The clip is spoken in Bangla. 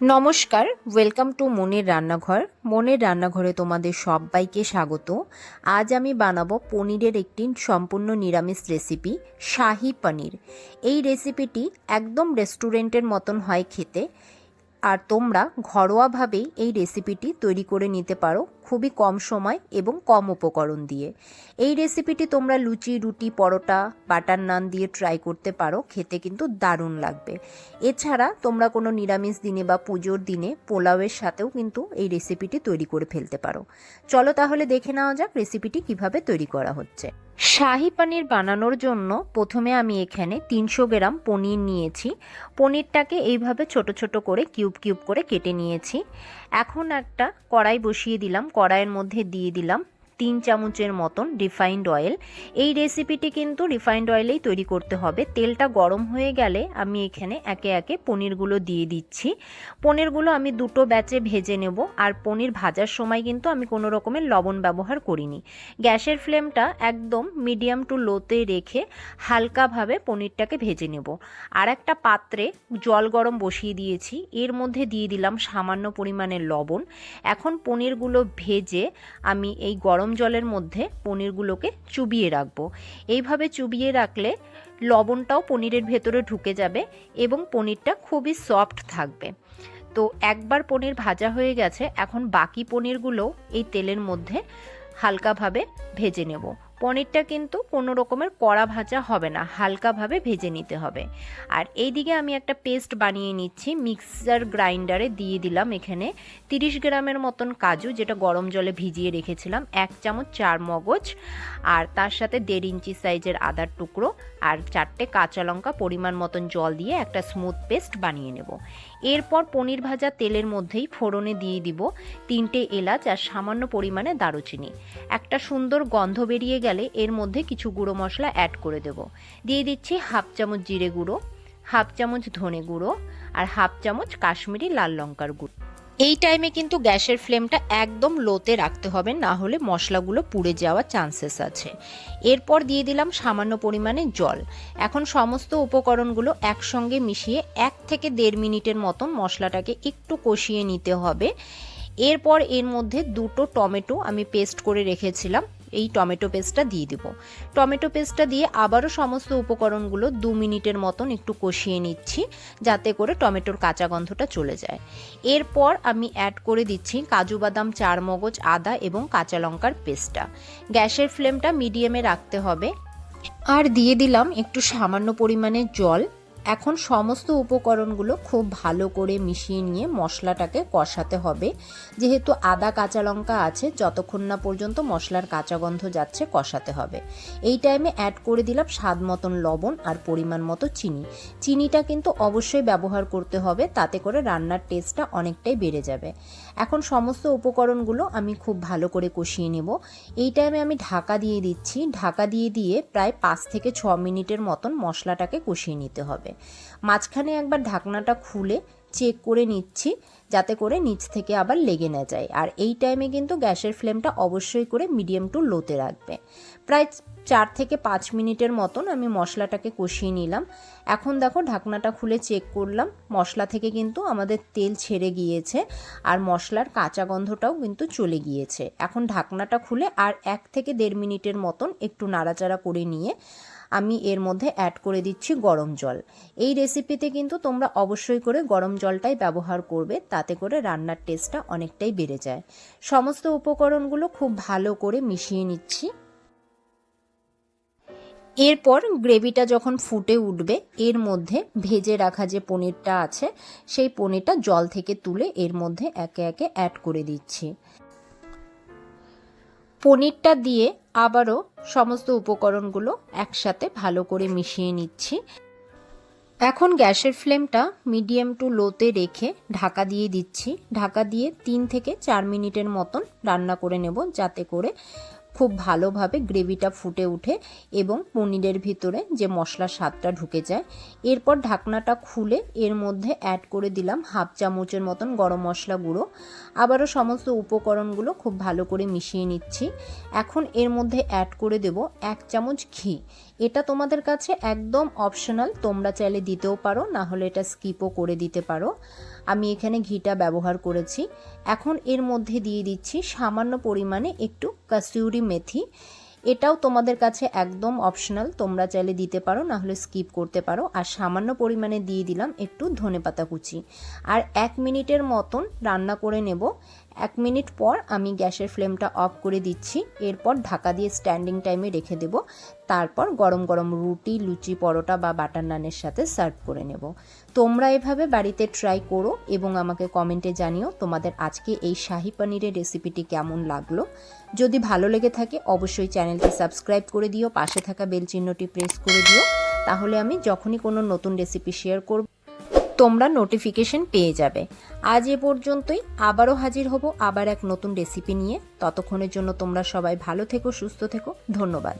নমস্কার ওয়েলকাম টু মনের রান্নাঘর। মনের রান্নাঘরে তোমাদের সবাইকে স্বাগত। আজ আমি বানাবো পনিরের একটি সম্পূর্ণ নিরামিষ রেসিপি শাহি পনির। এই রেসিপিটি একদম রেস্টুরেন্টের মতন হয় খেতে। আর তোমরা ঘরোয়াভাবেই এই রেসিপিটি তৈরি করে নিতে পারো খুবই কম সময় এবং কম উপকরণ দিয়ে। এই রেসিপিটি তোমরা লুচি, রুটি, পরোটা, বাটার নান দিয়ে ট্রাই করতে পারো, খেতে কিন্তু দারুণ লাগবে। এছাড়া তোমরা কোনো নিরামিষ দিনে বা পুজোর দিনে পোলাওয়ের সাথেও কিন্তু এই রেসিপিটি তৈরি করে ফেলতে পারো। চলো তাহলে দেখে নেওয়া যাক রেসিপিটি কীভাবে তৈরি করা হচ্ছে। শাহি পনির বানানোর জন্য প্রথমে আমি এখানে তিনশো গ্রাম পনির নিয়েছি। পনিরটাকে এইভাবে ছোট ছোট করে কিউব কিউব করে কেটে নিয়েছি। এখন একটা কড়াই বসিয়ে দিলাম। কড়াইয়ের মধ্যে দিয়ে দিলাম তিন চামচের মতন রিফাইন্ড অয়েল এই রেসিপিটি কিন্তু রিফাইন্ড অয়েলেই তৈরি করতে হবে। তেলটা গরম হয়ে গেলে আমি এখানে একে একে পনিরগুলো দিয়ে দিচ্ছি। পনিরগুলো আমি দুটো ব্যাচে ভেজে নেব। আর পনির ভাজার সময় কিন্তু আমি কোনো রকমের লবণ ব্যবহার করিনি। গ্যাসের ফ্লেমটা একদম মিডিয়াম টু লোতে রেখে হালকাভাবে পনিরটাকে ভেজে নেব। আর একটা পাত্রে জল গরম বসিয়ে দিয়েছি। এর মধ্যে দিয়ে দিলাম সামান্য পরিমাণের লবণ। এখন পনিরগুলো ভেজে আমি এই গরম জলের মধ্যে পনিরগুলোকে চুবিয়ে রাখব। এইভাবে চুবিয়ে রাখলে লবণটাও পনিরের ভেতরে ঢুকে যাবে এবং পনিরটা খুবই সফট থাকবে। তো একবার পনির ভাজা হয়ে গেছে, এখন বাকি পনিরগুলো এই তেলের মধ্যে হালকাভাবে ভেজে নেব। পনিরটা কিন্তু কোনো রকমের কড়া ভাজা হবে না, হালকাভাবে ভেজে নিতে হবে। আর এইদিকে আমি একটা পেস্ট বানিয়ে নিচ্ছি, মিক্সার গ্রাইন্ডারে দিয়ে দিলাম এখানে 30 গ্রামের মতন কাজু, যেটা গরম জলে ভিজিয়ে রেখেছিলাম, এক চামচ চার মগজ, আর তার সাথে দেড় ইঞ্চি সাইজের আদার টুকরো, আর চারটে কাঁচা লঙ্কা পরিমাণ মতন জল দিয়ে একটা স্মুথ পেস্ট বানিয়ে নেব। এরপর পনির ভাজা তেলের মধ্যেই ফোড়নে দিয়ে দিব তিনটে এলাচ আর সামান্য পরিমাণে দারুচিনি। একটা সুন্দর গন্ধ বেরিয়ে গেলে এর মধ্যে কিছু গুঁড়ো মশলা অ্যাড করে দেব। দিয়ে দিচ্ছি হাফ চামচ জিরে গুঁড়ো, হাফ চামচ ধনে গুঁড়ো আর হাফ চামচ কাশ্মীরি লাল লঙ্কার গুঁড়ো। এই টাইমে কিন্তু গ্যাসের ফ্লেমটা একদম লোতে রাখতে হবে, না হলে মশলাগুলো পুড়ে যাওয়ার চান্সেস আছে। এরপর দিয়ে দিলাম সামান্য পরিমাণে জল। এখন সমস্ত উপকরণগুলো একসঙ্গে মিশিয়ে এক থেকে দেড় মিনিটের মতন মশলাটাকে একটু কষিয়ে নিতে হবে। এরপর এর মধ্যে দুটো টমেটো আমি পেস্ট করে রেখেছিলাম। এই টমেটো পেস্টটা দিয়ে দিব। টমেটো পেস্টটা দিয়ে আবারও সমস্ত উপকরণগুলো দু মিনিটের মতন একটু কষিয়ে নিচ্ছি, যাতে করে টমেটোর কাঁচা গন্ধটা চলে যায়। এরপর আমি অ্যাড করে দিচ্ছি কাজু বাদাম চার মগজ আদা এবং কাঁচা লঙ্কার পেস্টটা। গ্যাসের ফ্লেমটা মিডিয়ামে রাখতে হবে। আর দিয়ে দিলাম একটু সামান্য পরিমাণে জল। এখন সমস্ত উপকরণগুলো খুব ভালো করে মিশিয়ে নিয়ে মশলাটাকে কষাতে হবে। যেহেতু আদা, কাঁচা লঙ্কা আছে, যতক্ষণ না পর্যন্ত মশলার কাঁচা গন্ধ যাচ্ছে কষাতে হবে। এই টাইমে অ্যাড করে দিলাম স্বাদ মতন লবণ আর পরিমাণ মতো চিনি। চিনিটা কিন্তু অবশ্যই ব্যবহার করতে হবে, তাতে করে রান্নার টেস্টটা অনেকটাই বেড়ে যাবে। এখন সমস্ত উপকরণগুলো আমি খুব ভালো করে কষিয়ে নেব। এই টাইমে আমি ঢাকা দিয়ে দিচ্ছি। ঢাকা দিয়ে দিয়ে প্রায় পাঁচ থেকে ছ মিনিটের মতন মশলাটাকে কষিয়ে নিতে হবে। মাঝখানে একবার ঢাকনাটা খুলে চেক করে নিচ্ছি, যাতে করে নিচ থেকে আবার লেগে না যায়। আর এই টাইমে কিন্তু গ্যাসের ফ্লেমটা অবশ্যই করে মিডিয়াম টু লোতে রাখবে। প্রায় চার থেকে পাঁচ মিনিটের মতন আমি মশলাটাকে কষিয়ে নিলাম। এখন দেখো ঢাকনাটা খুলে চেক করলাম। মশলা থেকে কিন্তু আমাদের তেল ছেড়ে গিয়েছে আর মশলার কাঁচা গন্ধটাও কিন্তু চলে গিয়েছে। এখন ঢাকনাটা খুলে আর এক থেকে দেড় মিনিটের মতন একটু নাড়াচাড়া করে নিয়ে আমি এর মধ্যে অ্যাড করে দিচ্ছি গরম জল। এই রেসিপিতে কিন্তু তোমরা অবশ্যই করে গরম জলটাই ব্যবহার করবে, তাতে করে রান্নার টেস্টটা অনেকটাই বেড়ে যায়। সমস্ত উপকরণগুলো খুব ভালো করে মিশিয়ে নিচ্ছি। এরপর গ্রেভিটা যখন ফুটে উঠবে, এর মধ্যে ভেজে রাখা যে পনিরটা আছে, সেই পনিরটা জল থেকে তুলে এর মধ্যে একে একে অ্যাড করে দিচ্ছি। পনিরটা দিয়ে আবারও সমস্ত উপকরণগুলো একসাথে ভালো করে মিশিয়ে নিচ্ছি। এখন গ্যাসের ফ্লেমটা মিডিয়াম টু লোতে রেখে ঢাকা দিয়ে দিচ্ছি। ঢাকা দিয়ে তিন থেকে চার মিনিটের মতন রান্না করে নেব যাতে করে খুব ভালোভাবে গ্রেভিটা ফুটে উঠে এবং পনিরের ভিতরে যে মশলার স্বাদটা ঢুকে যায়। এরপর ঢাকনাটা খুলে এর মধ্যে অ্যাড করে দিলাম হাফ চামচের মতন গরম মশলা গুঁড়ো। আবারও সমস্ত উপকরণগুলো খুব ভালো করে মিশিয়ে নিচ্ছি। এখন এর মধ্যে অ্যাড করে দেব এক চামচ ঘি। এটা তোমাদের কাছে একদম অপশনাল তোমরা চাইলে দিতেও পারো, না হলে এটা স্কিপও করে দিতে পারো। আমি এখানে ঘিটা ব্যবহার করেছি। এখন এর মধ্যে দিয়ে দিচ্ছি সামান্য পরিমাণে একটু কাসুরি মেথি। এটাও তোমাদের কাছে একদম অপশনাল তোমরা চাইলে দিতে পারো, না হলে স্কিপ করতে পারো। আর সামান্য পরিমাণে দিয়ে দিলাম একটু ধনেপাতা কুচি। আর এক মিনিটের মতন রান্না করে নেব। এক মিনিট পর আমি গ্যাসের ফ্লেমটা অফ করে দিচ্ছি। এরপর ঢাকা দিয়ে স্ট্যান্ডিং টাইমে রেখে দেব। তারপর গরম গরম রুটি, লুচি, পরোটা বা বাটার নানের সাথে সার্ভ করে নেব। তোমরা এভাবে বাড়িতে ট্রাই করো এবং আমাকে কমেন্টে জানিও তোমাদের আজকে এই শাহি পনিরের রেসিপিটি কেমন লাগল। যদি ভালো লেগে থাকে, অবশ্যই চ্যানেলটি সাবস্ক্রাইব করে দিও, পাশে থাকা বেল চিহ্নটি প্রেস করে দিও। তাহলে আমি যখনই কোনো নতুন রেসিপি শেয়ার করব তোমরা নোটিফিকেশন পেয়ে যাবে। আজ এ পর্যন্তই, আবারও হাজির হব আবার এক নতুন রেসিপি নিয়ে। ততক্ষণের জন্য তোমরা সবাই ভালো থেকো, সুস্থ থেকো, ধন্যবাদ।